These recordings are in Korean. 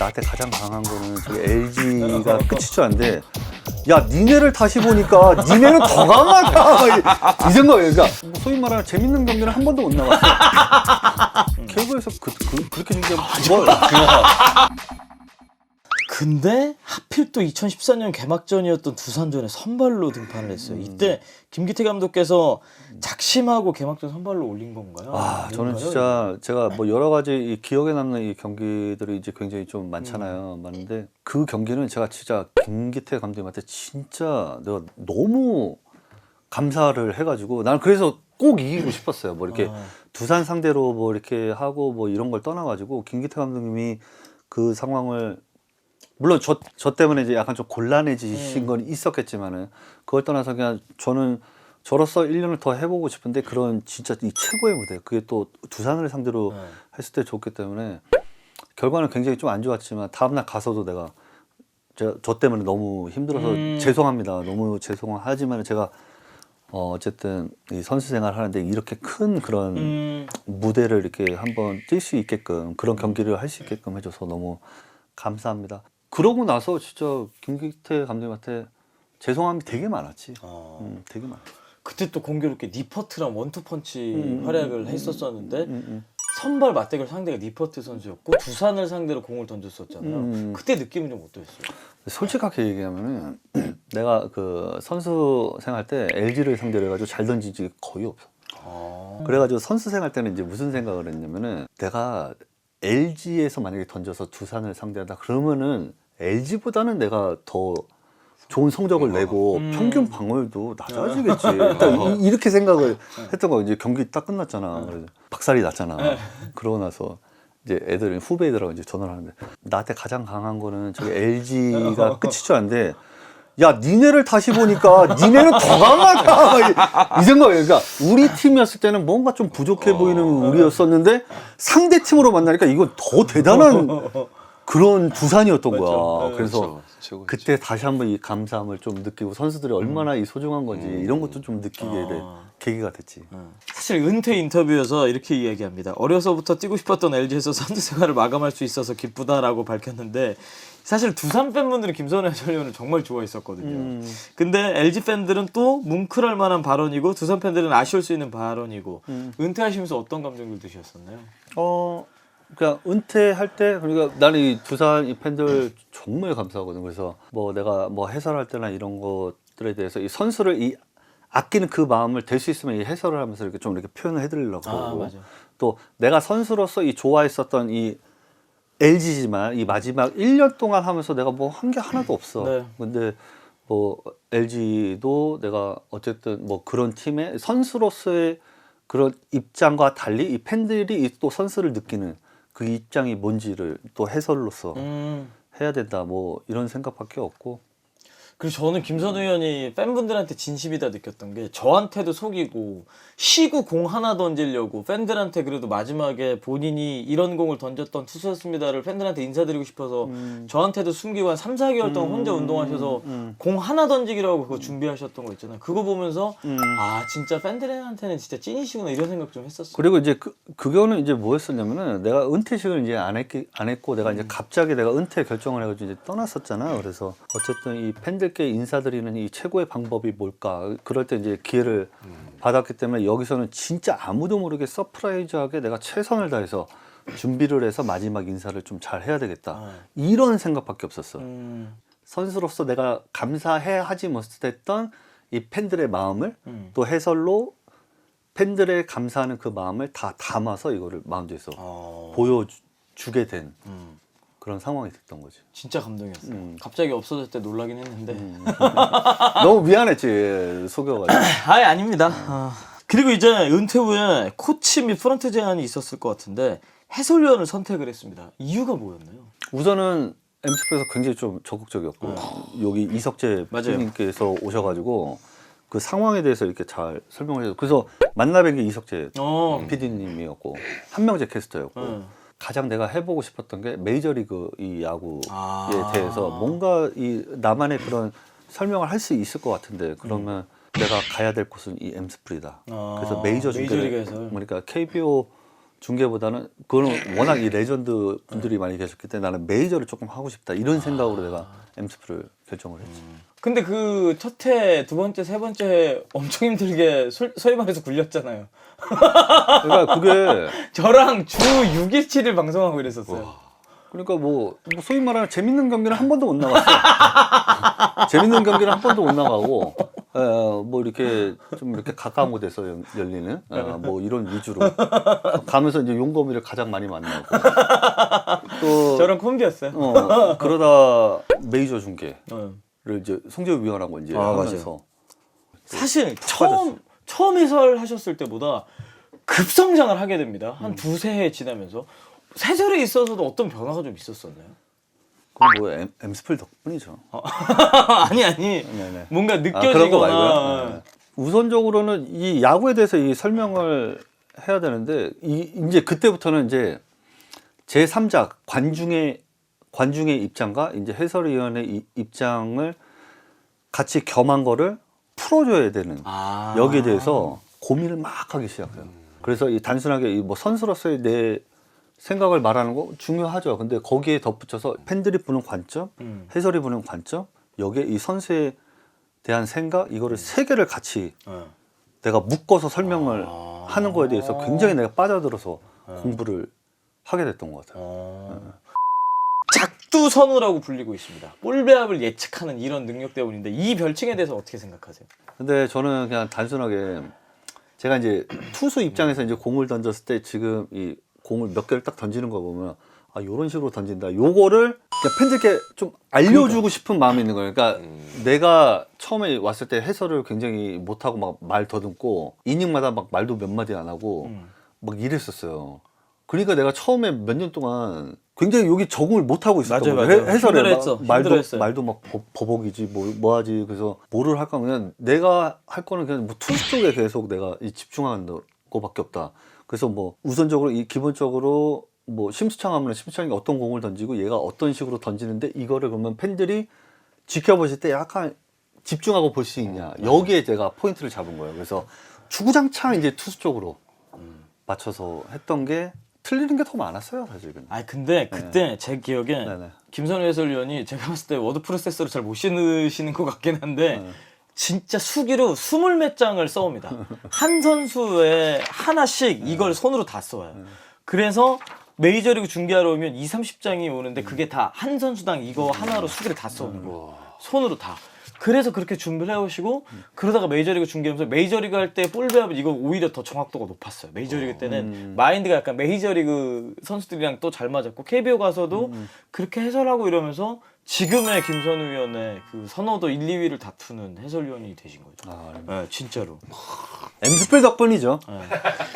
나한테 가장 강한 거는 저기 LG가 끝일 줄 알았는데 야 니네를 다시 보니까 니네는 더 강하다. 이- 이 생각이에요 그러니까 소위 말하는 재밌는 경기는 한 번도 못 나갔어. 결국에서 그, 그, 그렇게 중요한 뭐 근데 하필 또 2014년 개막전이었던 두산전에 선발로 등판을 했어요. 음. 이때 김기태 감독께서 작심하고 개막전 선발로 올린 건가요? 아, 저는? 진짜 제가 뭐 여러 가지 이 기억에 남는 이 경기들이 이제 굉장히 좀 많잖아요. 음. 많은데 그 경기는 제가 진짜 김기태 감독님한테 진짜 내가 너무 감사를 해가지고 나는 그래서 꼭 이기고 싶었어요. 뭐 이렇게 아. 두산 상대로 뭐 이렇게 하고 뭐 이런 걸 떠나가지고 김기태 감독님이 그 상황을 물론 저, 저 때문에 이제 약간 좀 곤란해지신 음. 건 있었겠지만은 그걸 떠나서 그냥 저는 저로서 1년을 더 해보고 싶은데 그런 진짜 이 최고의 무대 그게 또 두산을 상대로 네. 했을 때 좋기 때문에 결과는 굉장히 좀 안 좋았지만 다음날 가서도 내가 저, 저 때문에 너무 힘들어서 음. 죄송합니다 너무 죄송하지만 제가 어, 어쨌든 이 선수 생활 하는데 이렇게 큰 그런 음, 무대를 이렇게 한번 뛸 수 있게끔 그런 경기를 할 수 있게끔 해줘서 너무 감사합니다. 그러고 나서 진짜 김기태 감독님한테 죄송함이 되게 많았지. 어. 음, 되게 많아. 그때 또 공교롭게 니퍼트랑 원투펀치 음, 활약을 음, 했었었는데 음, 음. 선발 맞대결 상대가 니퍼트 선수였고 두산을 상대로 공을 던졌었잖아요. 음. 그때 느낌은 좀 어떠셨어요? 솔직하게 얘기하면은 내가 그 선수 생활 때 LG를 상대로 해가지고 잘 던진 적이 거의 없어. 아. 그래가지고 선수 생활 때는 이제 무슨 생각을 했냐면은 내가 LG에서 만약에 던져서 두산을 상대한다 그러면은 LG보다는 내가 더 좋은 성적을 내고 음. 평균 방어율도 낮아지겠지. 일단 이- 이렇게 생각을 했던 거 이제 경기 딱 끝났잖아. 그래서 박살이 났잖아. 그러고 나서 이제 애들 후배들하고 이제 전화를 하는데 나한테 가장 강한 거는 저기 LG가 끝일 줄 알았는데 야 니네를 다시 보니까 니네는 더 강하다 이- 이 생각이에요. 그러니까 우리 팀이었을 때는 뭔가 좀 부족해 보이는 우리였었는데 상대 팀으로 만나니까 이건 더 대단한 그런 두산이었던 거야. 그래서 최고. 그때 다시 한번 이 감사함을 좀 느끼고 선수들이 얼마나 이 소중한 건지 이런 것도 좀 느끼게 된 아. 계기가 됐지. 사실 은퇴 인터뷰에서 이렇게 이야기합니다. 어려서부터 뛰고 싶었던 LG에서 선수 생활을 마감할 수 있어서 기쁘다라고 밝혔는데 사실 두산 팬분들은 김선혜 해설위원을 정말 좋아했었거든요. 음. 근데 LG 팬들은 또 뭉클할 만한 발언이고 두산 팬들은 아쉬울 수 있는 발언이고 음. 은퇴하시면서 어떤 감정들 드셨었나요? 어, 그냥 은퇴할 때 그러니까 나는 이 두산 이 팬들 정말 감사하거든. 그래서 뭐 내가 뭐 해설할 때나 이런 것들에 대해서 이 선수를 이 아끼는 그 마음을 될 수 있으면 이 해설을 하면서 이렇게 좀 이렇게 표현을 해드리려고 아, 그러고 맞아. 또 내가 선수로서 이 좋아했었던 이 LG지만 이 마지막 1년 동안 하면서 내가 뭐 한 게 하나도 없어. 네. 근데 뭐 LG도 내가 어쨌든 뭐 그런 팀의 선수로서의 그런 입장과 달리 이 팬들이 이 또 선수를 느끼는 그 입장이 뭔지를 또 해설로서 음. 해야 된다 뭐 이런 생각밖에 없고 그리고 저는 김선우 의원이 팬분들한테 진심이다 느꼈던 게 저한테도 속이고 시구 공 하나 던지려고 팬들한테 그래도 마지막에 본인이 이런 공을 던졌던 투수였습니다를 팬들한테 인사드리고 싶어서 저한테도 숨기고 한 3, 4개월 동안 혼자 운동하셔서 음. 공 하나 던지기라고 그거 준비하셨던 거 있잖아요. 그거 보면서 음. 아 진짜 팬들한테는 진짜 찐이시구나 이런 생각 좀 했었어요. 그리고 이제 그 그거는 이제 뭐였었냐면은 내가 은퇴식을 이제 안 했기 안 했고 내가 이제 갑자기 내가 은퇴 결정을 해가지고 이제 떠났었잖아. 그래서 어쨌든 이 팬들 께 인사드리는 이 최고의 방법이 뭘까? 그럴 때 이제 기회를 받았기 때문에 여기서는 진짜 아무도 모르게 서프라이즈하게 내가 최선을 다해서 준비를 해서 마지막 인사를 좀 잘 해야 되겠다. 아. 이런 생각밖에 없었어. 음, 선수로서 내가 감사해 하지 못했던 이 팬들의 마음을 음. 또 해설로 팬들의 감사하는 그 마음을 다 담아서 이거를 마운드에서 어, 보여주게 된 음, 그런 상황이 됐던 거지. 진짜 감동이었어요. 음. 갑자기 없어질 때 놀라긴 했는데 너무 미안했지 속여가지고. 아예 아닙니다. 아. 그리고 이제 은퇴 후에 코치 및 프런트 제안이 있었을 것 같은데 해설위원을 선택을 했습니다. 이유가 뭐였나요? 우선은 MC프에서 굉장히 좀 적극적이었고 여기 이석재. PD님께서 오셔가지고 그 상황에 대해서 이렇게 잘 설명을 해서 그래서 만나뵌 게 이석재 어, PD님이었고 한명재 캐스터였고 음. 가장 내가 해보고 싶었던 게 메이저리그 이 야구에 아. 대해서 뭔가 이 나만의 그런 설명을 할 수 있을 것 같은데 그러면 내가 가야 될 곳은 이 엠스프리다. 아, 그래서 메이저 메이저리그에서. 그러니까 KBO 중계보다는 그거는 워낙 이 레전드 분들이 많이 계셨기 때문에 나는 메이저를 조금 하고 싶다 이런 생각으로 내가 엠스프를 결정을 했지. 근데 그 첫 해, 두 번째, 세 번째 해 엄청 힘들게 소, 소위 말해서 굴렸잖아요. 그러니까 그게 저랑 주 6일, 7일 방송하고 이랬었어요. 그러니까 뭐, 뭐 소위 말하는 재밌는 경기는 한 번도 못 나갔어. 재밌는 경기는 한 번도 못 나가고, 에, 뭐 이렇게 좀 이렇게 가까운 곳에서 연- 열리는 어, 뭐 이런 위주로 가면서 이제 용검이를 가장 많이 만나고 또 저랑 콤비였어요. 어, 그러다 메이저 중계 를 어. 이제 송재우 위원하고 이제 아, 하면서 사실 처음 처음 해설하셨을 때보다 급성장을 하게 됩니다. 한 두세 해 지나면서 세절에 있어서도 어떤 변화가 좀 있었었나요? 그건 뭐 엠, 엠스플 덕분이죠. 아니 아니 네네. 뭔가 아, 느껴지거나 말고요. 네. 우선적으로는 이 야구에 대해서 이 설명을 해야 되는데 이 이제 그때부터는 이제 제 3자 관중의 관중의 입장과 이제 해설위원의 이- 입장을 같이 겸한 거를 풀어줘야 되는 아. 여기에 대해서 고민을 막 하기 시작해요. 그래서 이 단순하게 이 뭐 선수로서의 내 생각을 말하는 거 중요하죠. 근데 거기에 덧붙여서 팬들이 보는 관점, 음. 해설이 보는 관점, 여기에 이 선수에 대한 생각 이거를 세 개를 같이 어. 내가 묶어서 설명을 아. 하는 거에 대해서 굉장히 내가 빠져들어서 공부를 하게 됐던 것 같아요. 어. 작두선우라고 불리고 있습니다. 볼 배합을 예측하는 이런 능력 때문인데 이 별칭에 대해서 어떻게 생각하세요? 근데 저는 그냥 단순하게 제가 이제 투수 입장에서 이제 공을 던졌을 때 지금 이 공을 몇 개를 딱 던지는 거 보면 아 요런 식으로 던진다. 요거를 그냥 팬들께 좀 알려주고 싶은 마음이 있는 거예요. 그러니까 내가 처음에 왔을 때 해설을 굉장히 못하고 막 말 더듬고 이닝마다 막 말도 몇 마디 안 하고 음. 막 이랬었어요. 그러니까 내가 처음에 몇 년 동안 굉장히 여기 적응을 못 하고 있었던 맞아요, 거예요. 맞아요. 해- 해설에 힘들어했어, 막 말도 힘들어했어요. 말도 막 버- 버벅이지 뭐, 뭐 하지 그래서 뭐를 할까 그냥 내가 할 거는 그냥 뭐 투수 쪽에 계속 내가 이 집중하는 거밖에 없다. 그래서 뭐 우선적으로 이 기본적으로 뭐 심수창하면 심수창이 어떤 공을 던지고 얘가 어떤 식으로 던지는데 이거를 그러면 팬들이 지켜보실 때 약간 집중하고 볼 수 있냐 여기에 제가 포인트를 잡은 거예요. 그래서 주구장창 이제 투수 쪽으로 맞춰서 했던 게 틀리는 게 더 많았어요 사실. 근데. 아 근데 그때 제 기억에 네네. 김선우 해설위원이 제가 봤을 때 워드 프로세서를 잘못 신으시는 것 같긴 한데 네. 진짜 수기로 스물 몇 장을 써옵니다. 한 선수에 하나씩 네. 이걸 손으로 다 써요. 그래서 메이저리그 중계하러 오면 2, 30장이 오는데 그게 다 한 선수당 이거 하나로 수기를 다 써오는 거예요. 손으로 다. 그래서 그렇게 준비를 해오시고 그러다가 메이저리그 중계하면서 메이저리그 할 때 볼배합은 이거 오히려 더 정확도가 높았어요. 메이저리그 때는 마인드가 약간 메이저리그 선수들이랑 또 잘 맞았고 KBO 가서도 그렇게 해설하고 이러면서 지금의 김선우 위원의 그 선호도 1, 2위를 다투는 해설위원이 되신 거죠. 아, 네, 진짜로. 엠스플 덕분이죠.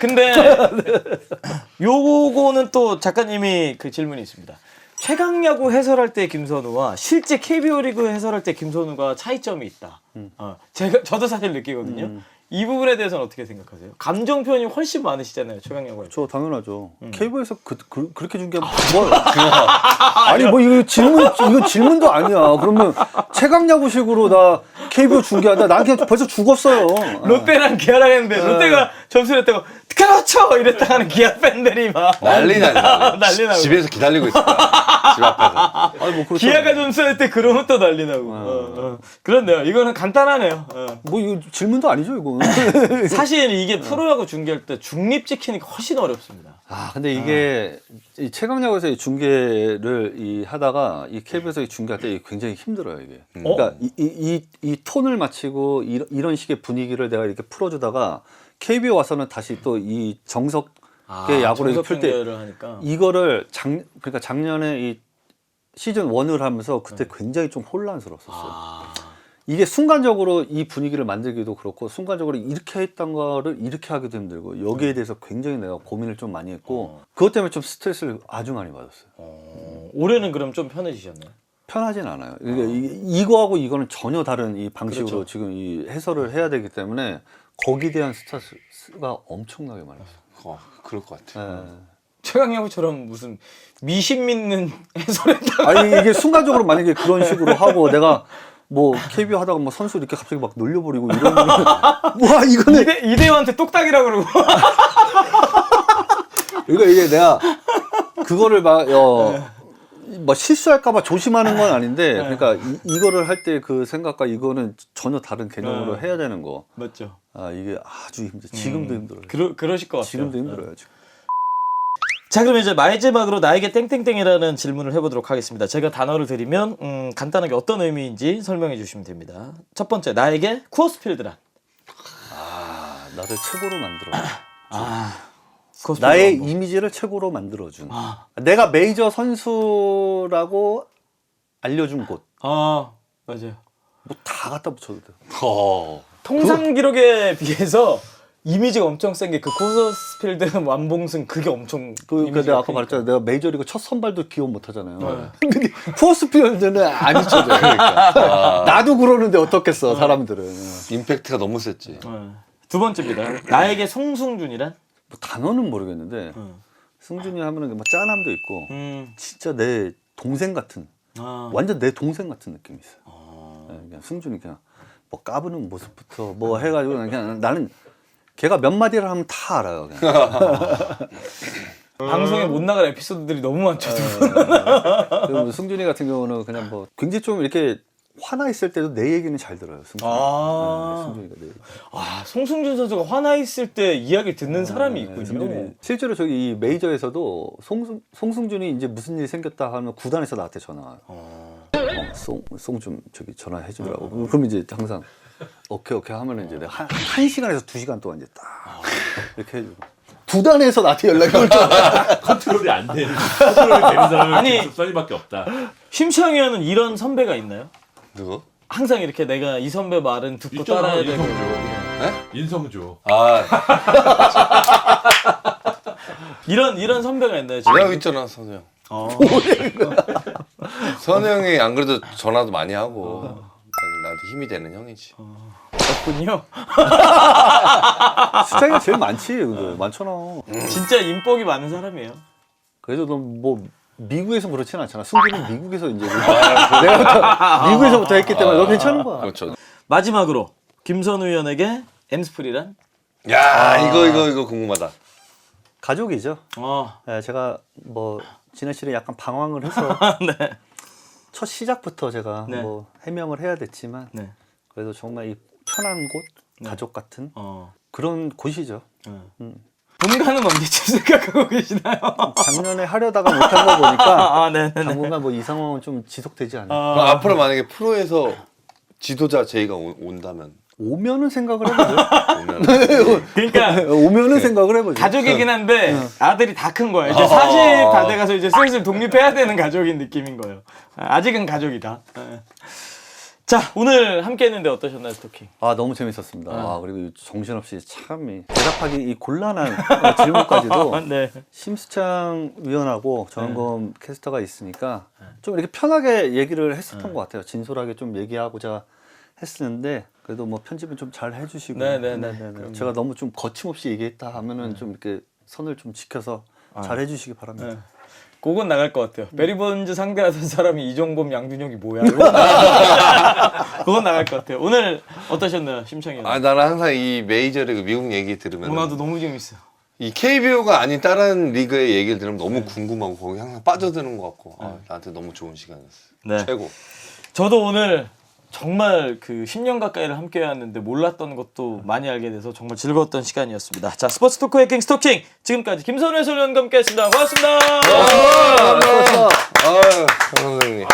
근데 요거는 또 작가님이 그 질문이 있습니다. 최강야구 해설할 때 김선우와 실제 KBO 리그 해설할 때 김선우가 차이점이 있다. 어, 제가 저도 사실 느끼거든요. 이 부분에 대해서는 어떻게 생각하세요? 감정 표현이 훨씬 많으시잖아요, 최강야구. 저 당연하죠. 음. 케이블에서 그, 그, 그렇게 중계하면 뭐 아니 뭐 이거 질문 이거 질문도 아니야. 그러면 최강 야구식으로 나 KBO 중계하다 난 그냥 벌써 죽었어요. 롯데랑 기아랑 했는데 롯데가 점수를 했다고 그렇죠 이랬다 하는 기아 팬들이 막 난리 나죠. 난리 나고. 집에서 기다리고 있을 거야. 집 앞에서. 아니 뭐 그렇죠. 기아가 점수할 때 그러면 또 난리 나고. 어, 어. 그렇네요. 이거는 간단하네요. 어. 뭐 이거 질문도 아니죠 이거. 사실 이게 프로야구 중계할 때 중립 지키니까 훨씬 어렵습니다. 아 근데 이게 이 최강 야구에서 이 중계를 이 하다가 이 KBO에서 이 중계할 때 굉장히 힘들어요 이게. 그러니까 이, 이, 이, 이 톤을 맞추고 이런, 이런 식의 분위기를 내가 이렇게 풀어주다가 KBO 와서는 다시 또 이 정석 의 야구를 정석 풀때 중계를 하니까. 이거를 작 그러니까 작년에 이 시즌 1을 하면서 그때 굉장히 좀 혼란스러웠었어요. 아, 이게 순간적으로 이 분위기를 만들기도 그렇고 순간적으로 이렇게 했던 거를 이렇게 하기도 힘들고 여기에 대해서 굉장히 내가 고민을 좀 많이 했고 그것 때문에 좀 스트레스를 아주 많이 받았어요. 어, 올해는 그럼 좀 편해지셨나요? 편하진 않아요. 그러니까 이, 이거하고 이거는 전혀 다른 이 방식으로 그렇죠. 지금 이 해설을 해야 되기 때문에 거기에 대한 스트레스가 엄청나게 많았어요. 어, 그럴 것 같아. 네. 최강야구처럼 무슨 미신 믿는 해설했다. 아니 이게 순간적으로 만약에 그런 식으로 하고 내가 뭐 KBO 하다가 뭐 선수 이렇게 갑자기 막 놀려버리고 이러면 와 이거는 이대, 이대호한테 똑딱이라 그러고. 이거 이게 내가 그거를 막 어, 뭐 실수할까봐 조심하는 건 아닌데 그러니까 이, 이거를 할 때 그 생각과 이거는 전혀 다른 개념으로 네. 해야 되는 거. 맞죠. 아 이게 아주 힘들. 지금도 힘들어요. 그러, 그러실 것 같아요. 지금도 힘들어요. 지금. 자 그럼 이제 마지막으로 나에게 땡땡땡이라는 질문을 해보도록 하겠습니다. 제가 단어를 드리면 음, 간단하게 어떤 의미인지 설명해 주시면 됩니다. 첫 번째 나에게 쿠어스필드란 아 나를 최고로 만들어. 아 쿠어스필드 나의 뭐. 이미지를 최고로 만들어준. 아. 내가 메이저 선수라고 알려준 곳. 아 맞아요. 뭐 다 갖다 붙여도 돼. 어. 통산 기록에 비해서 이미지가 엄청 센 게그 쿠어스필드 완봉승 그게 엄청 그, 그 이미지가 내가 아까 크니까. 말했잖아. 내가 메이저리그 첫 선발도 기원 못 하잖아요. 네. 근데 포스필드는 안 잊혀져. 그러니까. 나도 그러는데 어떻겠어, 사람들은. 임팩트가 너무 셌지. 네. 두 번째입니다. 나에게 송승준이란 뭐 단어는 모르겠는데, 음. 승준이 하면은 뭐 짠함도 있고, 음. 진짜 내 동생 같은, 아. 완전 내 동생 같은 느낌이 있어요. 아. 네, 그냥 승준이 그냥 뭐 까부는 모습부터 뭐 해가지고 그냥 나는 걔가 몇 마디를 하면 다 알아요. 그냥. 방송에 못 나갈 에피소드들이 너무 많죠. 두 분. 그리고 뭐 승준이 같은 경우는 그냥 뭐 굉장히 좀 이렇게 화나 있을 때도 내 얘기는 잘 들어요. 승준이. 아. 네, 승준이가 내 얘기. 아, 송승준 선수가 화나 있을 때 이야기를 듣는 사람이 네, 있군요. 승준이. 실제로 저기 이 메이저에서도 송승, 송승준이 이제 무슨 일이 생겼다 하면 구단에서 나한테 전화 와요. 어, 송, 송 좀 저기 전화해 주더라고. 그럼 이제 항상 오케이 오케이 하면은 이제 내가 한, 한 시간에서 두 시간 동안 이제 딱 이렇게 해주고. 구단에서 나한테 연락이 올 줄. 컨트롤이 안 되는 컨트롤이 되는 사람은 아니. 써니밖에 없다. 심창희 의원은 이런 선배가 있나요? 누구? 항상 이렇게 내가 이 선배 말은 듣고 있잖아 따라야 되고. 인성주. 네? 인성주. 아, 이런 이런 선배가 있나요? 지금? 내가 있잖아, 선우 형. 어. 선우 형이 안 그래도 전화도 많이 하고 나한테 힘이 되는 형이지. 그렇군요. 숫자가 제일 많지. 근데 많잖아. 진짜 인복이 많은 사람이에요. 그래도 넌뭐 미국에서 그렇진 않잖아. 승준이 미국에서 이제 내가 미국에서부터 했기 때문에 너 괜찮은 거야. 그렇죠. 마지막으로 김선우 의원에게 엠스프리란? 야, 이거 이거 이거 궁금하다. 가족이죠. 어. 예, 제가 뭐 진아 씨를 약간 방황을 해서 네. 첫 시작부터 제가 네. 뭐 해명을 해야 됐지만 네. 그래도 정말 이 편한 곳, 가족 같은 어. 그런 곳이죠. 네. 음. 본가는 언제쯤 생각하고 계시나요? 작년에 하려다가 못한 거 보니까 아, 네, 네. 당분간 뭐 이 상황은 좀 지속되지 않을까. 그럼 앞으로 만약에 프로에서 지도자 제의가 오- 온다면 오면은 생각을 해보죠. 오면 그러니까 오면은 생각을 해보죠. 가족이긴 한데 아들이 다 큰 거예요. 이제 40다 돼가서 이제 슬슬 독립해야 되는 가족인 느낌인 거예요. 아, 아직은 가족이다. 예. 자 오늘 함께 했는데 어떠셨나요 스토킹? 아 너무 재밌었습니다. 아, 그리고 이 정신없이 참 이, 대답하기 이 곤란한 어, 질문까지도 네. 심수창 위원하고 전원검 캐스터가 있으니까 좀 이렇게 편하게 얘기를 했었던 것 같아요. 진솔하게 좀 얘기하고자 했었는데 그래도 뭐 편집은 좀 잘 해주시고 네, 네, 네. 네네네. 제가 너무 좀 거침없이 얘기했다 하면은 좀 이렇게 선을 좀 지켜서 잘 해주시기 바랍니다. 네. 그건 나갈 것 같아요. 베리본즈 상대하던 사람이 이종범, 양준혁이 뭐야? 그건 나갈 것 같아요. 오늘 어떠셨나요, 심창희? 아 나는 항상 이 메이저리그 미국 얘기 들으면 문화도 너무 재밌어. 요이 KBO가 아닌 다른 리그의 얘기를 들으면 너무 궁금하고 거기 항상 빠져드는 것 같고 아, 나한테 너무 좋은 시간이었어. 네. 최고. 저도 오늘 정말 그 10년 가까이를 함께 해왔는데 몰랐던 것도 많이 알게 돼서 정말 즐거웠던 시간이었습니다. 자, 스포츠 토크 해킹 스토킹 지금까지 김선우 해설위원과 함께했습니다. 고맙습니다. 아, 수고하셨어. 아유, 선생님.